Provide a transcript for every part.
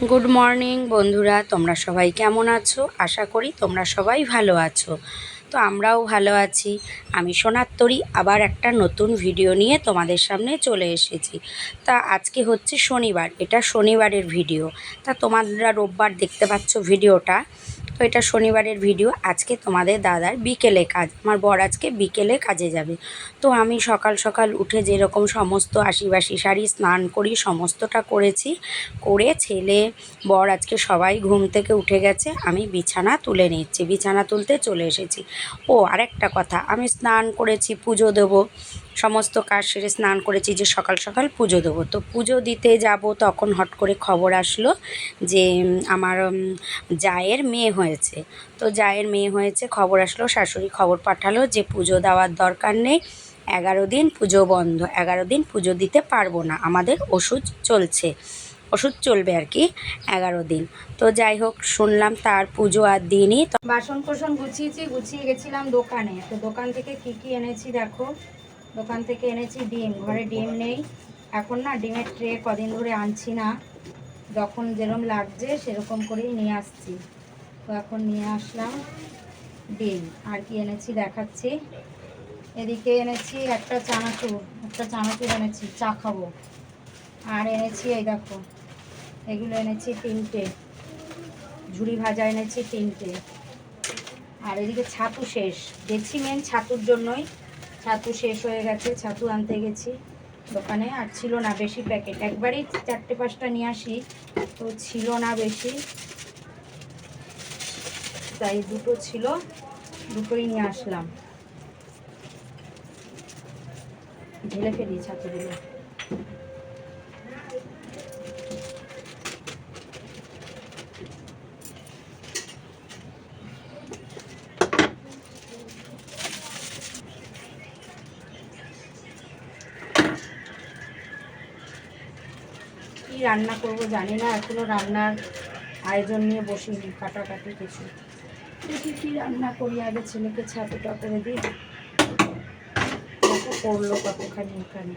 Good morning বন্ধুরা তোমরা সবাই কেমন আছো? আশা করি তোমরা সবাই ভালো আছো। তো আমরাও ভালো আছি। আমি সোনার তরি, আবার একটা নতুন ভিডিও নিয়ে তোমাদের সামনে চলে এসেছি। তা আজকে হচ্ছে শনিবার, এটা শনিবারের ভিডিও। তা তোমরা রোববার দেখতে পাচ্ছ ভিডিওটা। তো এটা শনিবারের ভিডিও, আজকে তোমাদের দাদার বিকেলে কাজ, আমার বর আজকে বিকেলে কাজে যাবে। তো আমি সকাল সকাল উঠে যেরকম সমস্ত আশিবাসি শাড়ি স্নান করি, সমস্তটা করেছি। করে ছেলে, বর আজকে সবাই ঘুম থেকে উঠে গেছে, আমি বিছানা তুলে নিচ্ছি, বিছানা তুলতে চলে এসেছি। ও, আরেকটা কথা, আমি স্নান করেছি, পুজো দেবো। সমস্ত কাজ সেরে স্নান করেছি, যে সকাল সকাল পুজো দেবো। তো পুজো দিতে যাব তখন হট করে খবর আসলো যে আমার জায়ের মেয়ে হয়েছে। তো জায়ের মেয়ে হয়েছে, খবর আসলো, শাশুড়ি খবর পাঠালো যে পুজো দেওয়ার দরকার নেই, এগারো দিন পুজো বন্ধ, এগারো দিন পুজো দিতে পারব না, আমাদের ওষুধ চলছে। ওষুধ চলবে আর কি, এগারো দিন। তো যাই হোক, শুনলাম তার পুজো আর দিনই, তো বাসন কোসন গুছিয়েছি, গুছিয়ে গেছিলাম দোকানে। তো দোকান থেকে কি কি এনেছি দেখো? দোকান থেকে এনেছি ডিম, ঘরে ডিম নেই। এখন না ডিমের ট্রে কদিন ধরে আনছি না। যখন যেরকম লাগছে সেরকম করেই নিয়ে আসছি। তো এখন নিয়ে আসলাম ডিম। আর কি এনেছি দেখাচ্ছি। এদিকে এনেছি একটা চানাচুর একটা চানাচুর এনেছি, চা খাব। আর এনেছি এই দেখো এগুলো এনেছি তিনটে। ঝুড়ি ভাজা এনেছি তিনটে। আর এদিকে ছাতু শেষ। গেছি মেন ছাতুর জন্যই। ছাতু শেষ হয়ে গেছে, ছাতু আনতে গেছি দোকানে। আর ছিল না বেশি প্যাকেট। একবারই চারটে পাঁচটা নিয়ে আসি, তো ছিল না বেশি। তাই দুটো ছিল, দুটোই নিয়ে আসলাম। ঢেলে ফেলি ছাতুগুলো। রান্না করব জানি না, এখনও রান্নার আয়োজন নিয়ে বসিনি, কাটাকাটি কিছু। দেখি কি রান্না করি, আগে ছেলেকে ছাতুটা করে দিই। পড়ল কতখানি এখানে।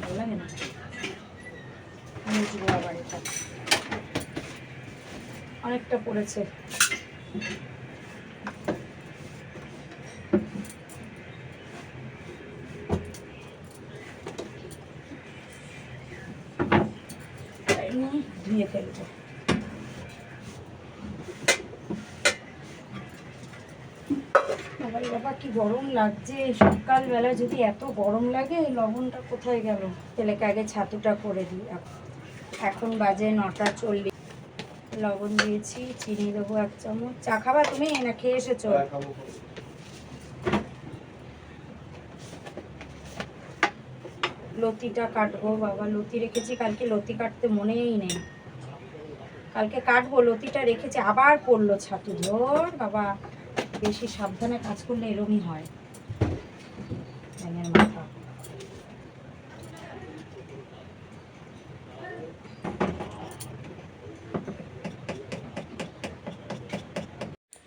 ভালো লাগে না? আবার অনেকটা পড়েছে তাই নিয়ে ধুয়ে ফেলব বাবারে বাবা কি গরম লাগছে সকালবেলা যদি এত গরম লাগে লবণটা কোথায় গেল? ছেলেকে আগে ছাতুটা করে দিই এখন এখন বাজে নটা চল্লিশ। লবণ দিয়েছি চিনি দেবো এক চামচ। চা খাবা তুমি? না খেয়ে এসেছ? লতিটা কাটবো বাবা। লতি রেখেছি কালকে লতি কাটতে মনেই নেই। কালকে কাটবো লতিটা রেখেছি আবার পড়ল ছাতু। ধর বাবা। বেশি সাবধানে কাজ করলে এরমই হয়।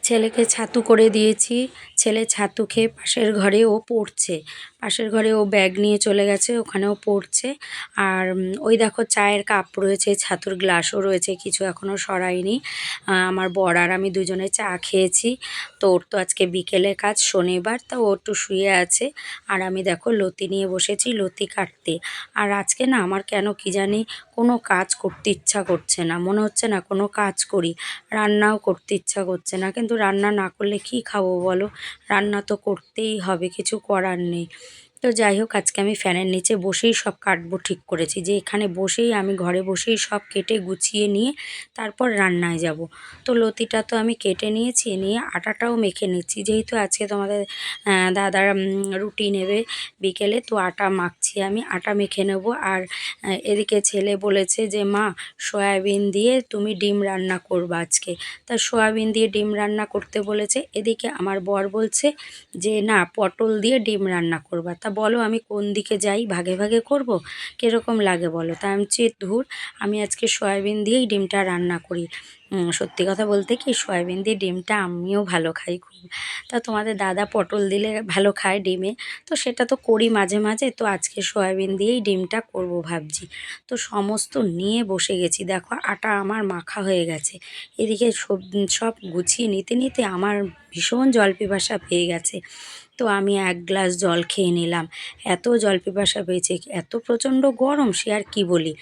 ছেলেকে ছাতু করে দিয়েছি। ছেলে ছাতু খেয়ে পাশের ঘরে ও পড়ছে। পাশের ঘরে ও ব্যাগ নিয়ে চলে গেছে, ওখানেও পড়ছে। আর ওই দেখো চায়ের কাপ রয়েছে, ছাতুর গ্লাসও রয়েছে, কিছু এখনও সরাইনি আমার বর আর আমি দুজনে চা খেয়েছি। তো ওর তো আজকে বিকেলে কাজ, শনিবার, তা ও একটু শুয়ে আছে। আর আমি দেখো লতি নিয়ে বসেছি, লতি কাটতে। আর আজকে না আমার কেন কি জানি কোনো কাজ করতে ইচ্ছা করছে না, মনে হচ্ছে না কোনো কাজ করি। রান্নাও করতে ইচ্ছা করছে না, কিন্তু রান্না না করলে কি খাব বলো? রান্না তো করতেই হবে, কিছু করার নেই। তো যাই হোক, আজকে আমি ফ্যানের নিচে বসেই সব কাটবো ঠিক করেছি। যে এখানে বসেই আমি ঘরে বসেই সব কেটে গুছিয়ে নিয়ে তারপর রান্নায় যাব। তো লতিটা তো আমি কেটে নিয়েছি, নিয়ে আটাটাও মেখে নিচ্ছি। যেহেতু আজকে তোমাদের দাদার রুটি নেবে বিকেলে, তো আটা মাখছি আমি, আটা মেখে নেব। আর এদিকে ছেলে বলেছে যে, মা, সয়াবিন দিয়ে তুমি ডিম রান্না করবে আজকে। তা সয়াবিন দিয়ে ডিম রান্না করতে বলেছে। এদিকে আমার বর বলছে যে, না, পটল দিয়ে ডিম রান্না করবা। তা বলো আমি কোন দিকে যাই, ভাগে ভাগে করব? কীরকম লাগে বলো? তা আমি চেয়ে ধুর, আমি আজকে সয়াবিন দিয়েই ডিমটা রান্না করি। সত্যি কথা বলতে কি, সয়াবিন দিয়ে ডিমটা আমিও ভালো খাই খুব। তা তোমাদের দাদা পটল দিলে ভালো খায় ডিমে, তো সেটা তো করি মাঝে মাঝে, তো আজকে সয়াবিন দিয়েই ডিমটা করব ভাবছি। তো সমস্ত নিয়ে বসে গেছি, দেখো আটা আমার মাখা হয়ে গেছে। এদিকে সব সব গুছিয়ে নিতে নিতে আমার ভীষণ জল পিপাসা পেয়ে গেছে। তো আমি এক গ্লাস জল খেয়ে নিলাম। এত জল পিপাসা পেয়েছে, এত প্রচণ্ড গরম, সে আর কি বলি?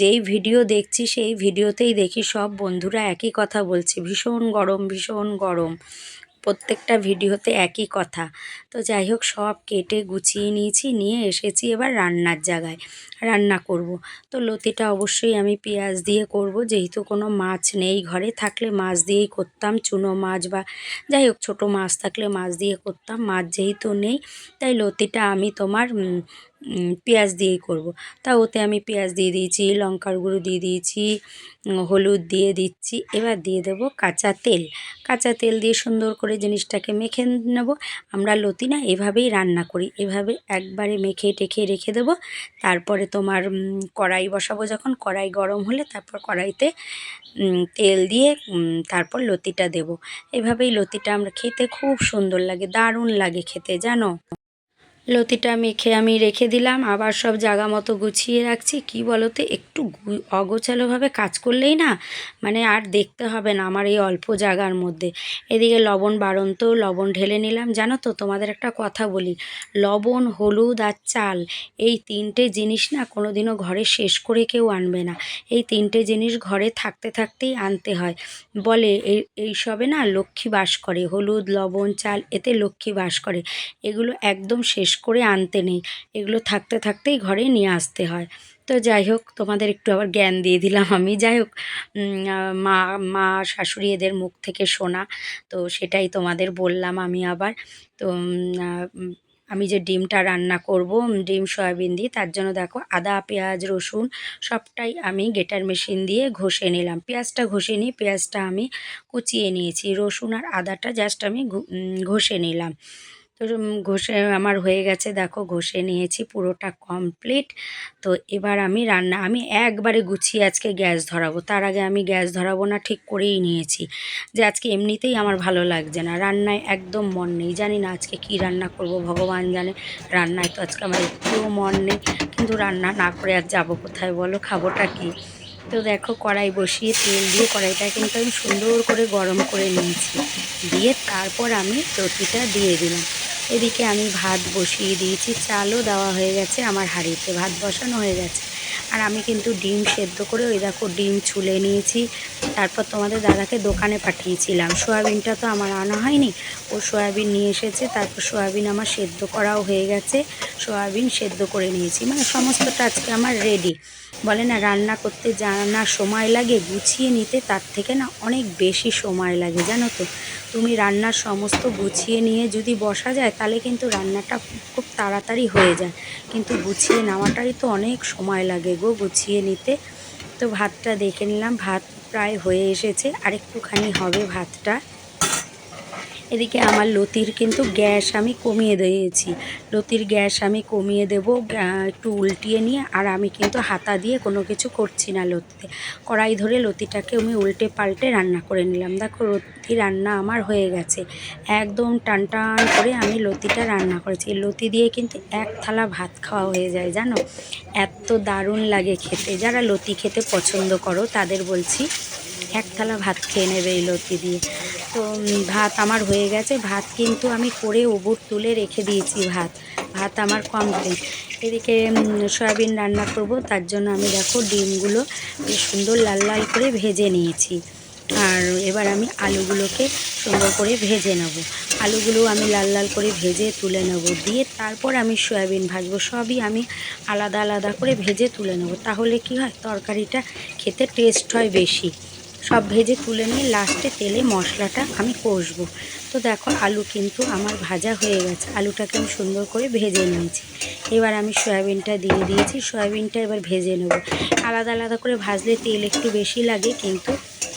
যেই ভিডিও দেখছি সেই ভিডিওতেই দেখি সব বন্ধুরা একই কথা বলছে। ভীষণ গরম ভীষণ গরম। প্রত্যেকটা ভিডিওতে একই কথা। তো যাই হোক, সব কেটে গুছিয়ে নিয়েছি, নিয়ে এসেছি এবার রান্নার জায়গায়। রান্না করব। তো লতিটা অবশ্যই আমি পেঁয়াজ দিয়ে করব। যেহেতু কোনো মাছ নেই ঘরে, থাকলে মাছ দিয়েই করতাম, চুনো মাছ বা যাই হোক, ছোটো মাছ থাকলে মাছ দিয়ে করতাম। মাছ যেহেতু নেই, তাই লতিটা আমি তোমার পেঁয়াজ দিয়েই করব। তা ওতে আমি পেঁয়াজ দিয়ে দিয়েছি, লঙ্কার গুঁড়ো দিয়ে দিয়েছি হলুদ দিয়ে দিচ্ছি। এবার দিয়ে দেবো কাঁচা তেল। কাঁচা তেল দিয়ে সুন্দর করে জিনিসটাকে মেখে নেব। আমরা লতি না এভাবেই রান্না করি। এভাবে একবারে মেখে টেখে রেখে দেবো। তারপরে তোমার কড়াই বসাবো যখন। কড়াই গরম হলে তারপর কড়াইতে তেল দিয়ে তারপর লতিটা দেব। এভাবেই লতিটা আমরা খেতে খুব সুন্দর লাগে, দারুণ লাগে খেতে, জানো? লতিটা মেখে আমি রেখে দিলাম। আবার সব জায়গা মতো গুছিয়ে রাখছি। কি বলতে, একটু অগোছালোভাবে কাজ করলেই না মানে আর দেখতে হবে না আমার এই অল্প জায়গার মধ্যে। এদিকে লবণ বাড়ন্ত, লবণ ঢেলে নিলাম। জানো তো, তোমাদের একটা কথা বলি, লবণ, হলুদ আর চাল, এই তিনটে জিনিস না কোনো দিনও ঘরে শেষ করে কেউ আনবে না। এই তিনটে জিনিস ঘরে থাকতে থাকতেই আনতে হয়। বলে এই এইসবে না লক্ষ্মী বাস করে, হলুদ, লবণ, চাল, এতে লক্ষ্মী বাস করে। এগুলো একদম শেষ করে আনতে নেই। এগুলো থাকতে থাকতেই ঘরে নিয়ে আসতে হয়। তো যাই হোক, তোমাদের একটু আবার জ্ঞান দিয়ে দিলাম আমি। যাই হোক মা মা, শাশুড়ি এদের মুখ থেকে শোনা। তো সেটাই তোমাদের বললাম আমি আবার। তো আমি যে ডিমটা রান্না করব ডিম, সয়াবিন দিয়ে, তার জন্য দেখো আদা, পেঁয়াজ, রসুন সবটাই আমি গেটার মেশিন দিয়ে ঘষে নিলাম। পেঁয়াজটা ঘষে নিই পেঁয়াজটা আমি কুচিয়ে নিয়েছি। রসুন আর আদাটা জাস্ট আমি ঘষে নিলাম। তো ঘষে আমার হয়ে গেছে। দেখো ঘষে নিয়েছি, পুরোটা কমপ্লিট তো এবার আমি রান্না, আমি একবারে গুছিয়ে আজকে গ্যাস ধরাবো। তার আগে আমি গ্যাস ধরাবো না, ঠিক করেই নিয়েছি। যে আজকে এমনিতেই আমার ভালো লাগছে না। রান্নায় একদম মন নেই। জানি না আজকে কি রান্না করব, ভগবান জানে। রান্নায় তো আজকে আমার একটুও মন নেই। কিন্তু রান্না না করে আর যাব কোথায় বলো, খাবোটা কি? তো দেখো কড়াই বসিয়ে তেল দিয়ে কড়াইটা কিন্তু আমি সুন্দর করে গরম করে নিয়েছি। দিয়ে তারপর আমি রুটিটা দিয়ে দিলাম। এদিকে আমি ভাত বসিয়ে দিয়েছি, চালও দেওয়া হয়ে গেছে, আমার হাঁড়িতে ভাত বসানো হয়ে গেছে। আর আমি কিন্তু ডিম সেদ্ধ করে ওই দেখো ডিম ছুলে নিয়েছি, তারপর তোমাদের দাদাকে দোকানে পাঠিয়েছিলাম। সয়াবিনটা তো আমার আনা হয়নি, ও সয়াবিন নিয়ে এসেছে, তারপর সয়াবিন আমার সেদ্ধ করাও হয়ে গেছে, সয়াবিন সেদ্ধ করে নিয়েছি মানে সমস্তটা আজকে আমার রেডি বলে না, রান্না করতে যা না সময় লাগে, গুছিয়ে নিতে তার থেকে না অনেক বেশি সময় লাগে, জানো তো? তুমি রান্নার সমস্ত গুছিয়ে নিয়ে যদি বসা যায়, তাহলে কিন্তু রান্নাটা খুব তাড়াতাড়ি হয়ে যায়। কিন্তু গুছিয়ে নেওয়াটাই তো অনেক সময় লাগে গো গুছিয়ে নিতে। তো ভাতটা দেখে নিলাম, ভাত প্রায় হয়ে এসেছে। আর একটুখানি হবে ভাতটা। এদিকে আমার লতির কিন্তু গ্যাস আমি কমিয়ে দিয়েছি। লতির গ্যাস আমি কমিয়ে দেব একটু উল্টিয়ে নিয়ে, আর আমি কিন্তু হাতা দিয়ে কোনো কিছু করছি না লতিতে। কড়াই ধরে লতিটাকে আমি উল্টে পাল্টে রান্না করে নিলাম। দেখো লতি রান্না আমার হয়ে গেছে। একদম টান টান করে আমি লতিটা রান্না করেছি। লতি দিয়ে কিন্তু এক থালা ভাত খাওয়া হয়ে যায়, জানো? এত দারুণ লাগে খেতে। যারা লতি খেতে পছন্দ করো, তাদের বলছি, এক থালা ভাত খেয়ে নেবে এই লতি দিয়ে। তো ভাত আমার হয়ে গেছে। ভাত কিন্তু আমি করে ওবর তুলে রেখে দিয়েছি ভাত। ভাত আমার কমপ্লিট এদিকে সয়াবিন রান্না করব, তার জন্য আমি দেখো ডিমগুলো সুন্দর লাল লাল করে ভেজে নিয়েছি। আর এবার আমি আলুগুলোকে সুন্দর করে ভেজে নেব। আলুগুলো আমি লাল লাল করে ভেজে তুলে নেব। দিয়ে তারপর আমি সয়াবিন ভাজবো। সবই আমি আলাদা আলাদা করে ভেজে তুলে নেব। তাহলে কি হয়? তরকারিটা খেতে টেস্ট হয় বেশি। সব ভেজে তুলে নিয়ে লাস্টে তেলে মশলাটা আমি কষবো। তো দেখো আলু কিন্তু আমার ভাজা হয়ে গেছে। আলুটাকে আমি সুন্দর করে ভেজে নিয়েছি। এবার আমি সয়াবিনটা দিয়ে দিয়েছি। সয়াবিনটা এবার ভেজে নেব। আলাদা আলাদা করে ভাজলে তেল একটু বেশি লাগে, কিন্তু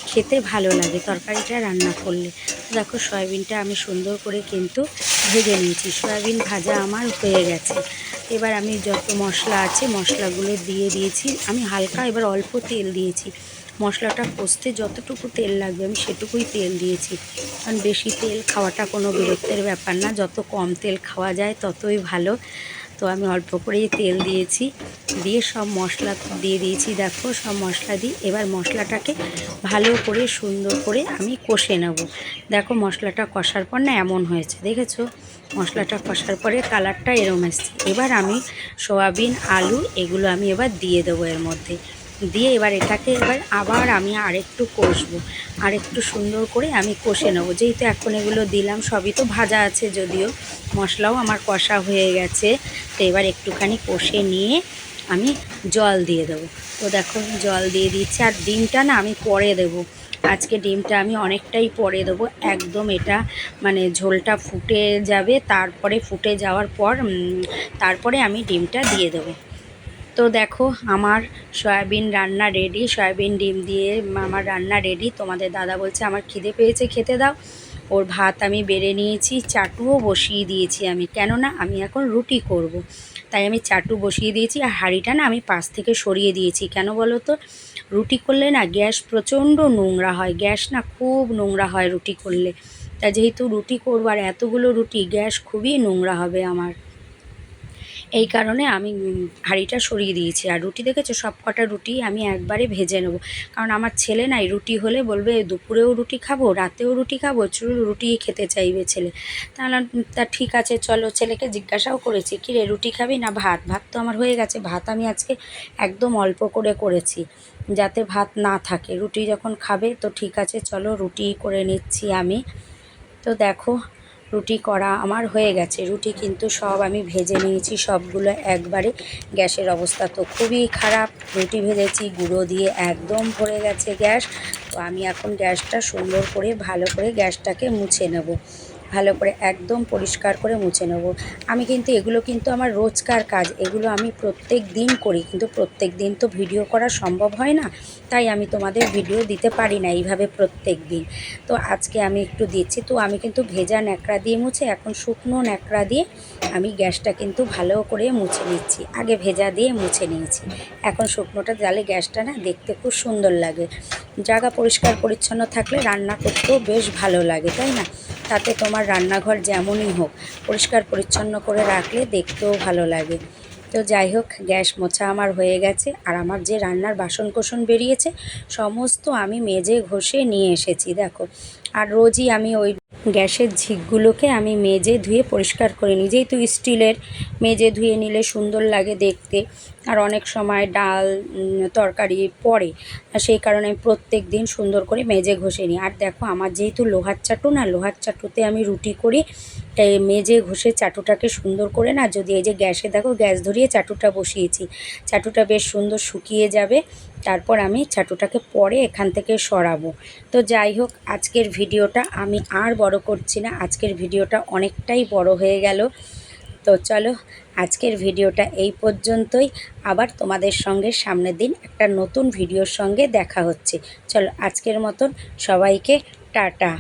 খেতে ভালো লাগে তরকারিটা রান্না করলে। দেখো সয়াবিনটা আমি সুন্দর করে কিন্তু ভেজে নিয়েছি। সয়াবিন ভাজা আমার হয়ে গেছে। এবার আমি যত মশলা আছে, মশলাগুলো দিয়ে দিয়েছি। আমি হালকা এবার অল্প তেল দিয়েছি। মশলাটা কষতে যতটুকু তেল লাগবে, আমি সেটুকুই তেল দিয়েছি। কারণ বেশি তেল খাওয়াটা কোনো বিরক্তের ব্যাপার না, যত কম তেল খাওয়া যায় ততই ভালো। তো আমি অল্প করেই তেল দিয়েছি। দিয়ে সব মশলা দিয়ে দিয়েছি, দেখো সব মশলা দিই এবার মশলাটাকে ভালো করে, সুন্দর করে আমি কষে নেব। দেখো মশলাটা কষার পর না এমন হয়েছে, দেখেছ? মশলাটা কষার পরে কালারটা এরম এসছে। এবার আমি সোয়াবিন, আলু, এগুলো আমি এবার দিয়ে দেবো এর মধ্যে। দিয়ে এবার এটাকে এবার আবার আমি আরেকটু কষবো। আর একটু সুন্দর করে আমি কষে নেব। যেহেতু এখন এগুলো দিলাম, সবই তো ভাজা আছে যদিও। মশলাও আমার কষা হয়ে গেছে। তো এবার একটুখানি কষে নিয়ে আমি জল দিয়ে দেবো। তো দেখো, জল দিয়ে দিচ্ছি। আর ডিমটা না আমি পরে দেবো। আজকে ডিমটা আমি অনেকটাই পরে দেবো। একদম এটা মানে ঝোলটা ফুটে যাবে। তারপরে ফুটে যাওয়ার পর তারপরে আমি ডিমটা দিয়ে দেবো। তো দেখো, আমার সয়াবিন রান্না রেডি সয়াবিন ডিম দিয়ে আমার রান্না রেডি তোমাদের দাদা বলছে, আমার খিদে পেয়েছে, খেতে দাও। ওর ভাত আমি বেড়ে নিয়েছি, চাটুও বসিয়ে দিয়েছি আমি। কেননা, আমি এখন রুটি করব। তাই আমি চাটু বসিয়ে দিয়েছি আর হাঁড়িটা না আমি পাশ থেকে সরিয়ে দিয়েছি। কেন বলো তো? রুটি করলে না গ্যাস প্রচণ্ড নোংরা হয়। গ্যাস না খুব নোংরা হয় রুটি করলে। তা যেহেতু রুটি করব আর এতগুলো রুটি, গ্যাস খুবই নোংরা হবে আমার। এই কারণে আমি হাঁড়িটা সরিয়ে দিয়েছি। আর রুটি দেখেছ? সব কটা রুটি আমি একবারে ভেজে নেব। কারণ আমার ছেলে নাই রুটি হলে বলবে, দুপুরেও রুটি খাব, রাতেও রুটি খাব, চুল রুটি খেতে চাইবে ছেলে। তাহলে তা ঠিক আছে, চলো ছেলেকে জিজ্ঞাসাও করেছি, কী রে, রুটি খাবি না ভাত? ভাত তো আমার হয়ে গেছে, ভাত আমি আজকে একদম অল্প করে করেছি, যাতে ভাত না থাকে। রুটি যখন খাবে, তো ঠিক আছে, চলো রুটি করে নিচ্ছি আমি। তো দেখো রুটি করা আমার হয়ে গেছে। রুটি কিন্তু সব আমি ভেজে নিয়েছি, সবগুলো একবারে গ্যাসের অবস্থা তো খুবই খারাপ। রুটি ভেজেছি, গুঁড়ো দিয়ে একদম ভরে গেছে গ্যাস। তো আমি এখন গ্যাসটা সুন্দর করে, ভালো করে গ্যাসটাকে মুছে নেব। ভালো করে একদম পরিষ্কার করে মুছে নেব। আমি কিন্তু এগুলো কিন্তু আমার রোজকার কাজ, এগুলো আমি প্রত্যেক দিন করি, কিন্তু প্রত্যেক দিন তো ভিডিও করা সম্ভব হয় না, তাই আমি তোমাদের ভিডিও দিতে পারি না এইভাবে প্রত্যেক দিন। তো আজকে আমি একটু দিচ্ছি, তো আমি কিন্তু ভেজা ন্যাকড়া দিয়ে মুছে, এখন শুকনো ন্যাকড়া দিয়ে আমি গ্যাসটা কিন্তু ভালো করে মুছে নিচ্ছি, আগে ভেজা দিয়ে মুছে নিয়েছি। এখন শুকনোটা দিলে গ্যাসটা না দেখতে খুব সুন্দর লাগে। জায়গা পরিষ্কার পরিচ্ছন্ন থাকলে রান্না করতেও বেশ ভালো লাগে, তাই না? তাতে তোমার রান্নাঘর যেমনই হোক পরিষ্কার পরিচ্ছন্ন করে রাখলে দেখতেও ভালো লাগে। তো যাই হোক, গ্যাস মোছা আমার হয়ে গেছে আর আমার যে রান্নার বাসন কোসন বেরিয়েছে, সমস্ত আমি মেজে ঘষে নিয়ে এসেছি, দেখো। আর রোজই আমি ওই গ্যাসের ঝিকগুলোকে আমি মেজে ধুয়ে পরিষ্কার করে নিই। যেহেতু স্টিলের মেজে ধুয়ে নিলে সুন্দর লাগে দেখতে, আর অনেক সময় ডাল তরকারি পড়ে সেই কারণে আমি প্রত্যেক দিন সুন্দর করে মেজে ঘষে নিই। আর দেখো, আমার যেহেতু লোহার চাটু না, লোহার চাটুতে আমি রুটি করি এই মেজে ঘষে চাটুটাকে সুন্দর করে না, যদি এই যে গ্যাসে দেখো গ্যাস ধরিয়ে চাটুটা বসিয়েছি, চাটুটা বেশ সুন্দর শুকিয়ে যাবে, তারপর আমি চাটুটাকে পরে এখান থেকে সরাবো। তো যাই হোক, আজকের ভিডিওটা আমি আর বড় করছি না। আজকের ভিডিওটা অনেকটাই বড় হয়ে গেল। তো চলো, আজকের ভিডিওটা এই পর্যন্তই। আবার তোমাদের সঙ্গে সামনের দিন একটা নতুন ভিডিওর সঙ্গে দেখা হচ্ছে। চলো, আজকের মতন সবাইকে টাটা।